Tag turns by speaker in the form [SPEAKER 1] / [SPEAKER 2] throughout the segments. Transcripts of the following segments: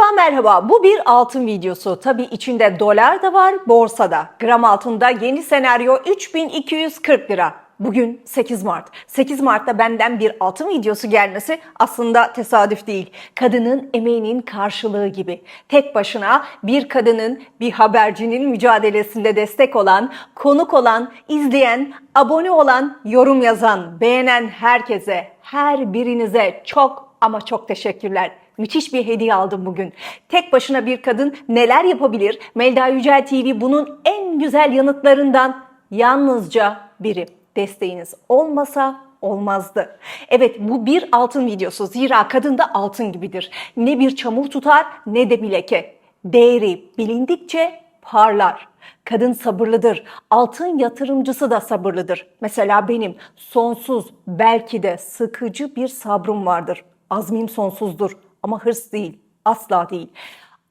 [SPEAKER 1] Merhaba merhaba. Bu bir altın videosu. Tabii içinde dolar da var, borsada. Gram altında yeni senaryo 3240 lira. Bugün 8 Mart. 8 Mart'ta benden bir altın videosu gelmesi aslında tesadüf değil. Kadının emeğinin karşılığı gibi. Tek başına bir kadının, bir habercinin mücadelesinde destek olan, konuk olan, izleyen, abone olan, yorum yazan, beğenen herkese, her birinize çok ama çok teşekkürler. Müthiş bir hediye aldım bugün. Tek başına bir kadın neler yapabilir? Melda Yücel TV bunun en güzel yanıtlarından yalnızca biri. Desteğiniz olmasa olmazdı. Evet bu bir altın videosu. Zira kadın da altın gibidir. Ne bir çamur tutar ne de bir leke. Değeri bilindikçe parlar. Kadın sabırlıdır. Altın yatırımcısı da sabırlıdır. Mesela benim sonsuz belki de sıkıcı bir sabrım vardır. Azmim sonsuzdur ama hırs değil, asla değil.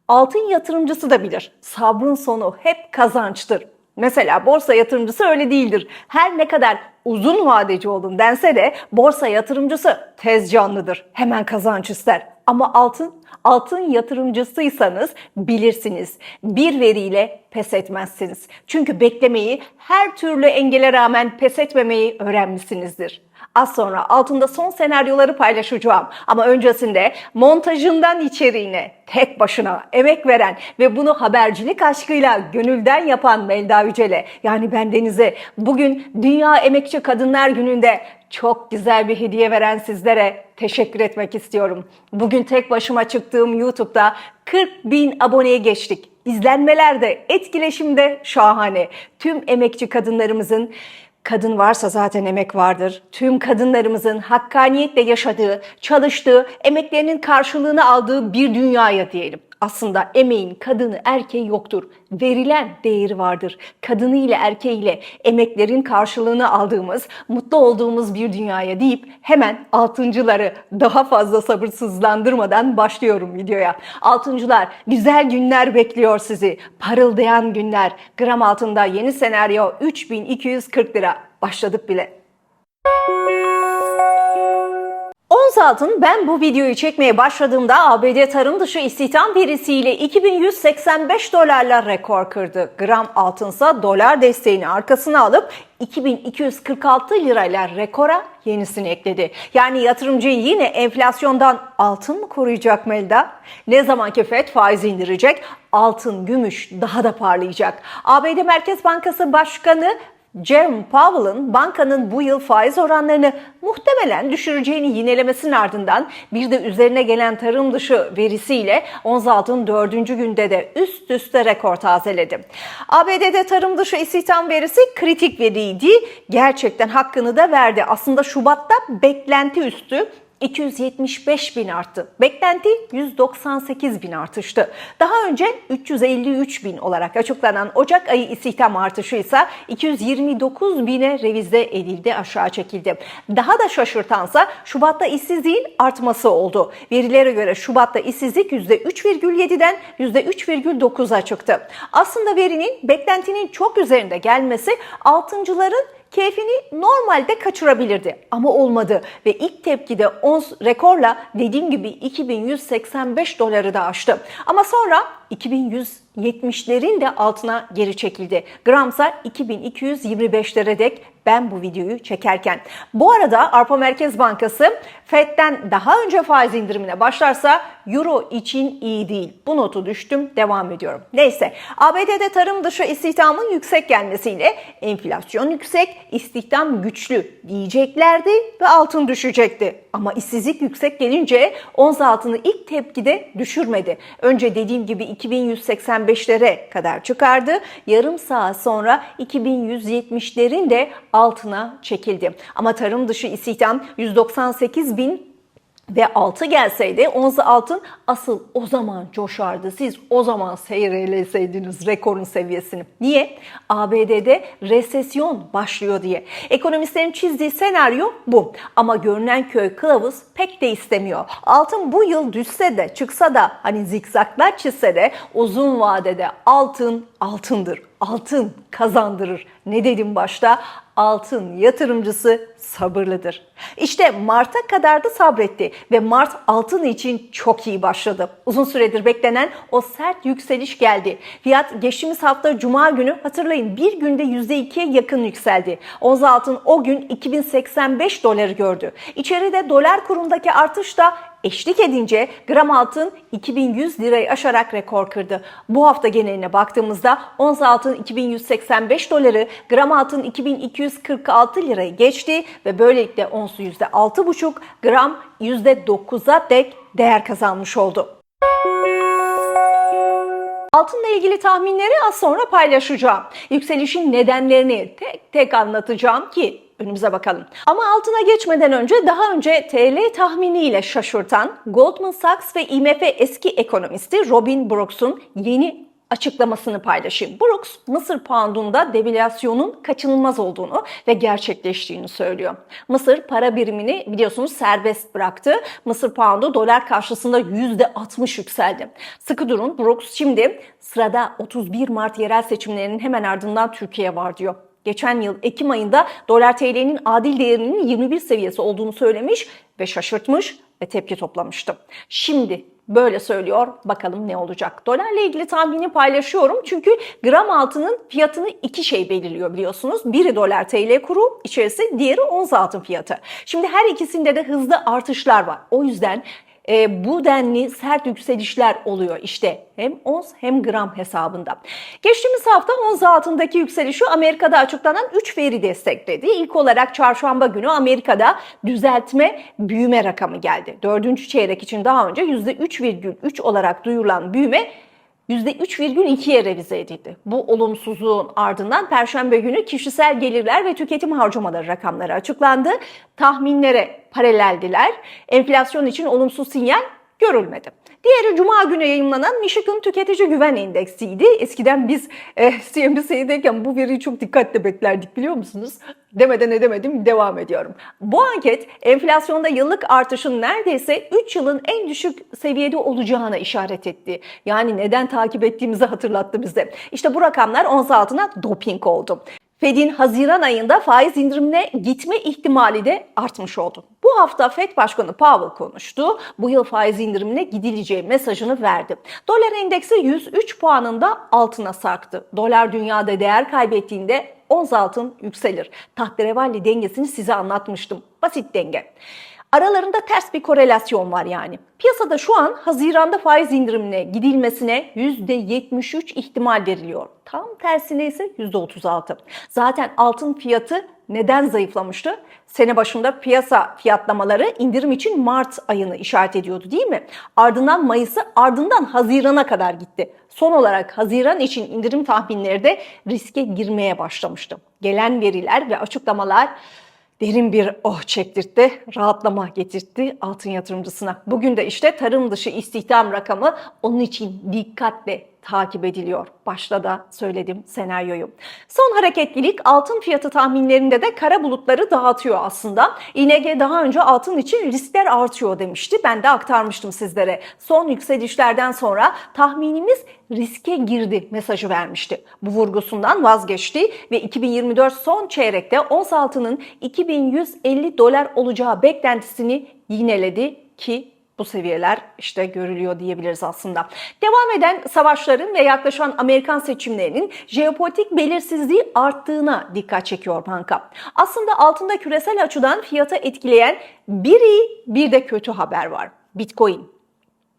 [SPEAKER 1] Altın yatırımcısı da bilir. Sabrın sonu hep kazançtır. Mesela borsa yatırımcısı öyle değildir. Her ne kadar uzun vadeci olun dense de borsa yatırımcısı tez canlıdır. Hemen kazanç ister. Ama altın, altın yatırımcısıysanız bilirsiniz. Bir veriyle pes etmezsiniz. Çünkü beklemeyi, her türlü engele rağmen pes etmemeyi öğrenmişsinizdir. Az sonra altında son senaryoları paylaşacağım. Ama öncesinde montajından içeriğine tek başına emek veren ve bunu habercilik aşkıyla gönülden yapan Melda Yücel'e yani ben Deniz'e bugün Dünya Emekçi Kadınlar Günü'nde çok güzel bir hediye veren sizlere teşekkür etmek istiyorum. Bugün tek başıma çıktığım YouTube'da 40 bin aboneye geçtik. İzlenmeler de etkileşim de şahane. Tüm emekçi kadınlarımızın Kadın varsa zaten emek vardır. Tüm kadınlarımızın hakkaniyetle yaşadığı, çalıştığı, emeklerinin karşılığını aldığı bir dünyaya diyelim. Aslında emeğin kadını erkeği yoktur. Verilen değeri vardır. Kadını ile erkeğiyle emeklerin karşılığını aldığımız, mutlu olduğumuz bir dünyaya deyip hemen altıncıları daha fazla sabırsızlandırmadan başlıyorum videoya. Altıncılar güzel günler bekliyor sizi. Parıldayan günler. Gram altında yeni senaryo 3240 lira. Başladık bile. Ons altın ben bu videoyu çekmeye başladığımda ABD tarım dışı istihdam verisiyle 2185 dolarla rekor kırdı. Gram altınsa dolar desteğini arkasına alıp 2246 lirayla rekora yenisini ekledi. Yani yatırımcıyı yine enflasyondan altın mı koruyacak Melda? Ne zamanki FED faiz indirecek, altın, gümüş daha da parlayacak. ABD Merkez Bankası Başkanı Jerome Powell'ın bankanın bu yıl faiz oranlarını muhtemelen düşüreceğini yinelemesinin ardından bir de üzerine gelen tarım dışı verisiyle ons altın dördüncü günde de üst üste rekor tazeledi. ABD'de tarım dışı istihdam verisi kritik veriydi. Gerçekten hakkını da verdi. Aslında Şubat'ta beklenti üstü 275 bin arttı. Beklenti 198 bin artıştı. Daha önce 353 bin olarak açıklanan Ocak ayı istihdam artışı ise 229 bine revize edildi, aşağı çekildi. Daha da şaşırtansa Şubat'ta işsizliğin artması oldu. Verilere göre Şubat'ta işsizlik %3,7'den %3,9'a çıktı. Aslında verinin beklentinin çok üzerinde gelmesi altıncıların keyfini normalde kaçırabilirdi ama olmadı ve ilk tepkide ons rekorla dediğim gibi 2185 doları da aştı. Ama sonra 2170'lerin de altına geri çekildi. Gramsa 2225'lere dek ben bu videoyu çekerken. Bu arada Avrupa Merkez Bankası FED'den daha önce faiz indirimine başlarsa Euro için iyi değil. Bu notu düştüm, devam ediyorum. Neyse, ABD'de tarım dışı istihdamın yüksek gelmesiyle enflasyon yüksek, istihdam güçlü diyeceklerdi ve altın düşecekti. Ama işsizlik yüksek gelince ons altını ilk tepkide düşürmedi. Önce dediğim gibi 2185'lere kadar çıkardı. Yarım saat sonra 2170'lerin de altına çekildi. Ama tarım dışı istihdam 198 bin ve altı gelseydi ons altın asıl o zaman coşardı. Siz o zaman seyreleseydiniz rekorun seviyesini. Niye? ABD'de resesyon başlıyor diye. Ekonomistlerin çizdiği senaryo bu. Ama görünen köy kılavuz pek de istemiyor. Altın bu yıl düşse de çıksa da hani zikzaklar çizse de uzun vadede altın altındır altın kazandırır. Ne dedim başta? Altın yatırımcısı sabırlıdır. İşte Mart'a kadar da sabretti ve Mart altın için çok iyi başladı. Uzun süredir beklenen o sert yükseliş geldi. Fiyat geçtiğimiz hafta Cuma günü hatırlayın bir günde %2'ye yakın yükseldi. Ons altın o gün 2085 doları gördü. İçeride dolar kurundaki artış da eşlik edince gram altın 2100 lirayı aşarak rekor kırdı. Bu hafta geneline baktığımızda ons altın 2185 doları, gram altın 2246 lirayı geçti ve böylelikle onsu %6,5, gram %9'a dek değer kazanmış oldu. Altınla ilgili tahminleri az sonra paylaşacağım. Yükselişin nedenlerini tek tek anlatacağım ki önümüze bakalım. Ama altına geçmeden önce daha önce TL tahminiyle şaşırtan Goldman Sachs ve IMF eski ekonomisti Robin Brooks'un yeni açıklamasını paylaşayım. Brooks, Mısır poundunda devalüasyonun kaçınılmaz olduğunu ve gerçekleştiğini söylüyor. Mısır para birimini biliyorsunuz serbest bıraktı. Mısır poundu dolar karşısında %60 yükseldi. Sıkı durun Brooks şimdi sırada 31 Mart yerel seçimlerinin hemen ardından Türkiye var diyor. Geçen yıl Ekim ayında dolar TL'nin adil değerinin 21 seviyesi olduğunu söylemiş ve şaşırtmış ve tepki toplamıştı. Şimdi böyle söylüyor. Bakalım ne olacak? Dolarla ilgili tahmini paylaşıyorum. Çünkü gram altının fiyatını iki şey belirliyor biliyorsunuz. Biri dolar TL kuru içerisi, diğeri ons altın fiyatı. Şimdi her ikisinde de hızlı artışlar var. O yüzden e, bu denli sert yükselişler oluyor işte hem ons hem gram hesabında. Geçtiğimiz hafta ons altındaki yükselişi Amerika'da açıklanan 3 veri destekledi. İlk olarak çarşamba günü Amerika'da düzeltme büyüme rakamı geldi. Dördüncü çeyrek için daha önce %3,3 olarak duyurulan büyüme %3,2'ye revize edildi. Bu olumsuzluğun ardından Perşembe günü kişisel gelirler ve tüketim harcamaları rakamları açıklandı. Tahminlere paraleldiler. Enflasyon için olumsuz sinyal görülmedi. Diğeri Cuma günü yayınlanan Michigan Tüketici Güven Endeksiydi. Eskiden biz e, CNBC'deyken bu veriyi çok dikkatle beklerdik biliyor musunuz? Demeden edemedim devam ediyorum. Bu anket enflasyonda yıllık artışın neredeyse 3 yılın en düşük seviyede olacağına işaret etti. Yani neden takip ettiğimizi hatırlattı bize. İşte bu rakamlar ons altına doping oldu. Fed'in Haziran ayında faiz indirimine gitme ihtimali de artmış oldu. Bu hafta Fed Başkanı Powell konuştu. Bu yıl faiz indirimine gidileceği mesajını verdi. Dolar endeksi 103 puanında altına sarktı. Dolar dünyada değer kaybettiğinde ons altın yükselir. Tahterevalli dengesini size anlatmıştım. Basit denge. Aralarında ters bir korelasyon var yani. Piyasada şu an Haziran'da faiz indirimine gidilmesine %73 ihtimal veriliyor. Tam tersine ise %36. Zaten altın fiyatı neden zayıflamıştı? Sene başında piyasa fiyatlamaları indirim için Mart ayını işaret ediyordu değil mi? Ardından Mayıs'ı ardından Haziran'a kadar gitti. Son olarak Haziran için indirim tahminleri de riske girmeye başlamıştı. Gelen veriler ve açıklamalar derin bir oh çektirtti, rahatlama getirtti altın yatırımcısına. Bugün de işte tarım dışı istihdam rakamı onun için dikkatle takip ediliyor. Başta da söyledim senaryoyu. Son hareketlilik altın fiyatı tahminlerinde de kara bulutları dağıtıyor aslında. İNG daha önce altın için riskler artıyor demişti. Ben de aktarmıştım sizlere. Son yükselişlerden sonra tahminimiz riske girdi mesajı vermişti. Bu vurgusundan vazgeçti ve 2024 son çeyrekte ons altının 2150 dolar olacağı beklentisini yineledi ki bu seviyeler işte görülüyor diyebiliriz aslında. Devam eden savaşların ve yaklaşan Amerikan seçimlerinin jeopolitik belirsizliği arttığına dikkat çekiyor banka. Aslında altında küresel açıdan fiyata etkileyen bir iyi bir de kötü haber var. Bitcoin.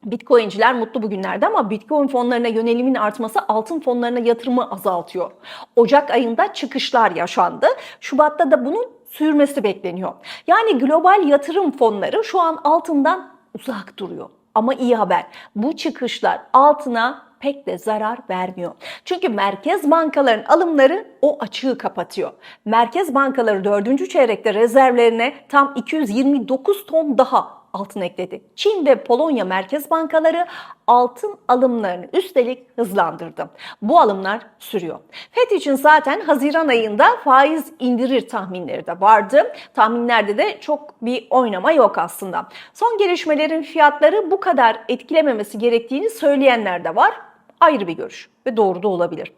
[SPEAKER 1] Bitcoinciler mutlu bugünlerde ama Bitcoin fonlarına yönelimin artması altın fonlarına yatırımı azaltıyor. Ocak ayında çıkışlar yaşandı. Şubat'ta da bunun sürmesi bekleniyor. Yani global yatırım fonları şu an altından uzak duruyor. Ama iyi haber. Bu çıkışlar altına pek de zarar vermiyor. Çünkü merkez bankaların alımları o açığı kapatıyor. Merkez bankaları 4. çeyrekte rezervlerine tam 229 ton daha altın ekledi. Çin ve Polonya merkez bankaları altın alımlarını üstelik hızlandırdı. Bu alımlar sürüyor. FED için zaten Haziran ayında faiz indirir tahminleri de vardı. Tahminlerde de çok bir oynama yok aslında. Son gelişmelerin fiyatları bu kadar etkilememesi gerektiğini söyleyenler de var. Ayrı bir görüş ve doğru da olabilir.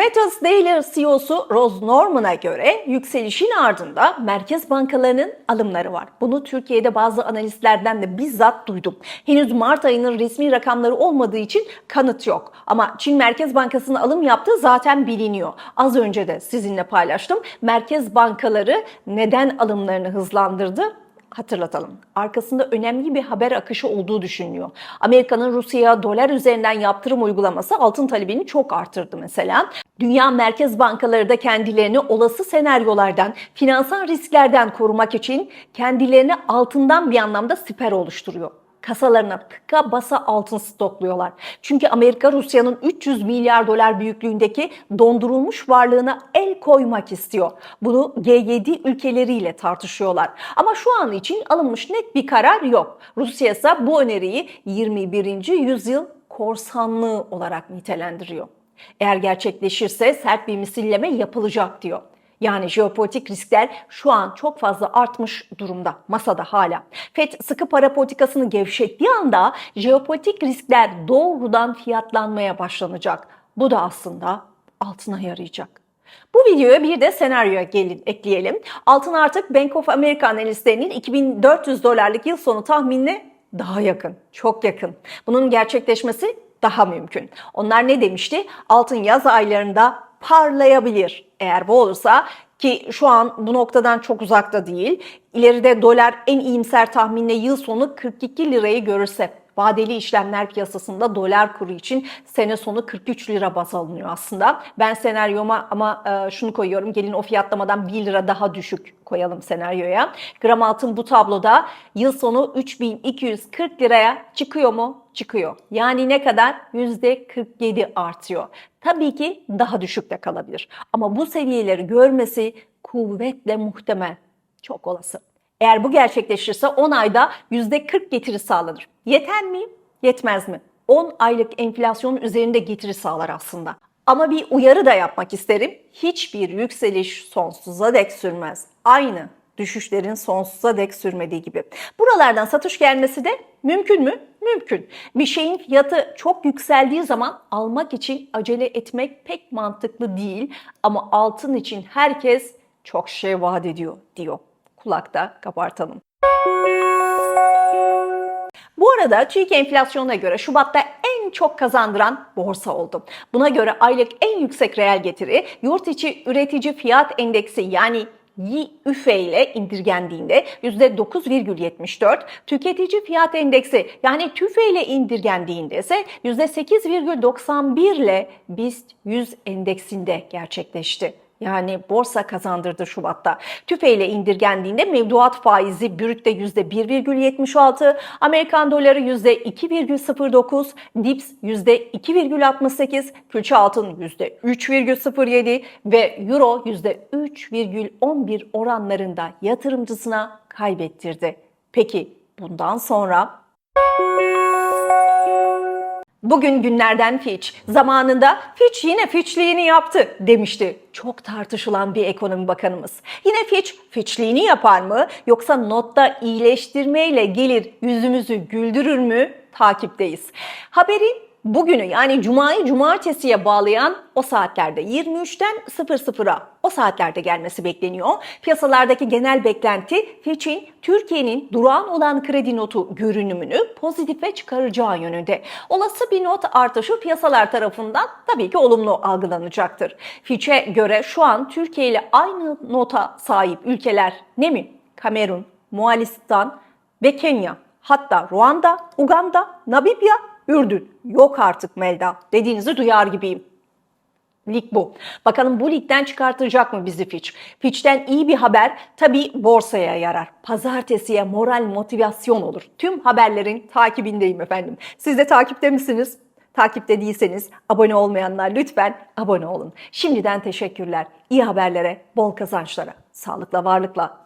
[SPEAKER 1] Metals Daily CEO'su Roz Norman'a göre yükselişin ardında merkez bankalarının alımları var. Bunu Türkiye'de bazı analistlerden de bizzat duydum. Henüz Mart ayının resmi rakamları olmadığı için kanıt yok. Ama Çin Merkez Bankası'nın alım yaptığı zaten biliniyor. Az önce de sizinle paylaştım. Merkez bankaları neden alımlarını hızlandırdı? Hatırlatalım. Arkasında önemli bir haber akışı olduğu düşünülüyor. Amerika'nın Rusya'ya dolar üzerinden yaptırım uygulaması altın talebini çok artırdı mesela. Dünya merkez bankaları da kendilerini olası senaryolardan, finansal risklerden korumak için kendilerini altından bir anlamda siper oluşturuyor kasalarına tıka basa altın stokluyorlar. Çünkü Amerika Rusya'nın 300 milyar dolar büyüklüğündeki dondurulmuş varlığına el koymak istiyor. Bunu G7 ülkeleriyle tartışıyorlar. Ama şu an için alınmış net bir karar yok. Rusya ise bu öneriyi 21. yüzyıl korsanlığı olarak nitelendiriyor. Eğer gerçekleşirse sert bir misilleme yapılacak diyor. Yani jeopolitik riskler şu an çok fazla artmış durumda masada hala. FED sıkı para politikasını gevşettiği anda jeopolitik riskler doğrudan fiyatlanmaya başlanacak. Bu da aslında altına yarayacak. Bu videoya bir de senaryo gelin ekleyelim. Altın artık Bank of America analistlerinin 2400 dolarlık yıl sonu tahminine daha yakın, çok yakın. Bunun gerçekleşmesi daha mümkün. Onlar ne demişti? Altın yaz aylarında parlayabilir. Eğer bu olursa ki şu an bu noktadan çok uzakta değil. İleride dolar en iyimser tahminle yıl sonu 42 lirayı görürse vadeli işlemler piyasasında dolar kuru için sene sonu 43 lira baz alınıyor aslında. Ben senaryoma ama e, şunu koyuyorum. Gelin o fiyatlamadan 1 lira daha düşük koyalım senaryoya. Gram altın bu tabloda yıl sonu 3240 liraya çıkıyor mu? Çıkıyor. Yani ne kadar? %47 artıyor. Tabii ki daha düşük de kalabilir. Ama bu seviyeleri görmesi kuvvetle muhtemel. Çok olası. Eğer bu gerçekleşirse 10 ayda %40 getiri sağlanır. Yeter mi? Yetmez mi? 10 aylık enflasyonun üzerinde getiri sağlar aslında. Ama bir uyarı da yapmak isterim. Hiçbir yükseliş sonsuza dek sürmez. Aynı düşüşlerin sonsuza dek sürmediği gibi. Buralardan satış gelmesi de mümkün mü? Mümkün. Bir şeyin fiyatı çok yükseldiği zaman almak için acele etmek pek mantıklı değil. Ama altın için herkes çok şey vaat ediyor diyor. Kulakta kabartalım. Bu arada TÜİK enflasyonuna göre Şubat'ta en çok kazandıran borsa oldu. Buna göre aylık en yüksek reel getiri yurt içi üretici fiyat endeksi yani YÜFE ile indirgendiğinde %9,74, tüketici fiyat endeksi yani TÜFE ile indirgendiğinde ise %8,91 ile BIST 100 endeksinde gerçekleşti. Yani borsa kazandırdı Şubat'ta. TÜFE ile indirgendiğinde mevduat faizi brütte %1,76, Amerikan doları %2,09, DIPS %2,68, külçe altın %3,07 ve Euro %3,11 oranlarında yatırımcısına kaybettirdi. Peki bundan sonra Bugün günlerden Fitch. Zamanında Fitch yine Fitch'liğini yaptı demişti. Çok tartışılan bir ekonomi bakanımız. Yine Fitch Fitch'liğini yapar mı yoksa notta iyileştirmeyle gelir yüzümüzü güldürür mü? Takipteyiz. Haberin bugünü yani cumayı cumartesiye bağlayan o saatlerde 23'ten 00'a o saatlerde gelmesi bekleniyor. Piyasalardaki genel beklenti Fitch'in Türkiye'nin durağan olan kredi notu görünümünü pozitife çıkaracağı yönünde. Olası bir not artışı piyasalar tarafından tabii ki olumlu algılanacaktır. Fitch'e göre şu an Türkiye ile aynı nota sahip ülkeler ne mi? Kamerun, Moğolistan ve Kenya. Hatta Ruanda, Uganda, Namibya Ürdün yok artık Melda dediğinizi duyar gibiyim. Lig bu. Bakalım bu ligden çıkartacak mı bizi Fitch? Fitch'ten iyi bir haber tabii borsaya yarar. Pazartesiye moral motivasyon olur. Tüm haberlerin takibindeyim efendim. Siz de takipte misiniz? Takipte değilseniz abone olmayanlar lütfen abone olun. Şimdiden teşekkürler. İyi haberlere, bol kazançlara, sağlıkla varlıkla.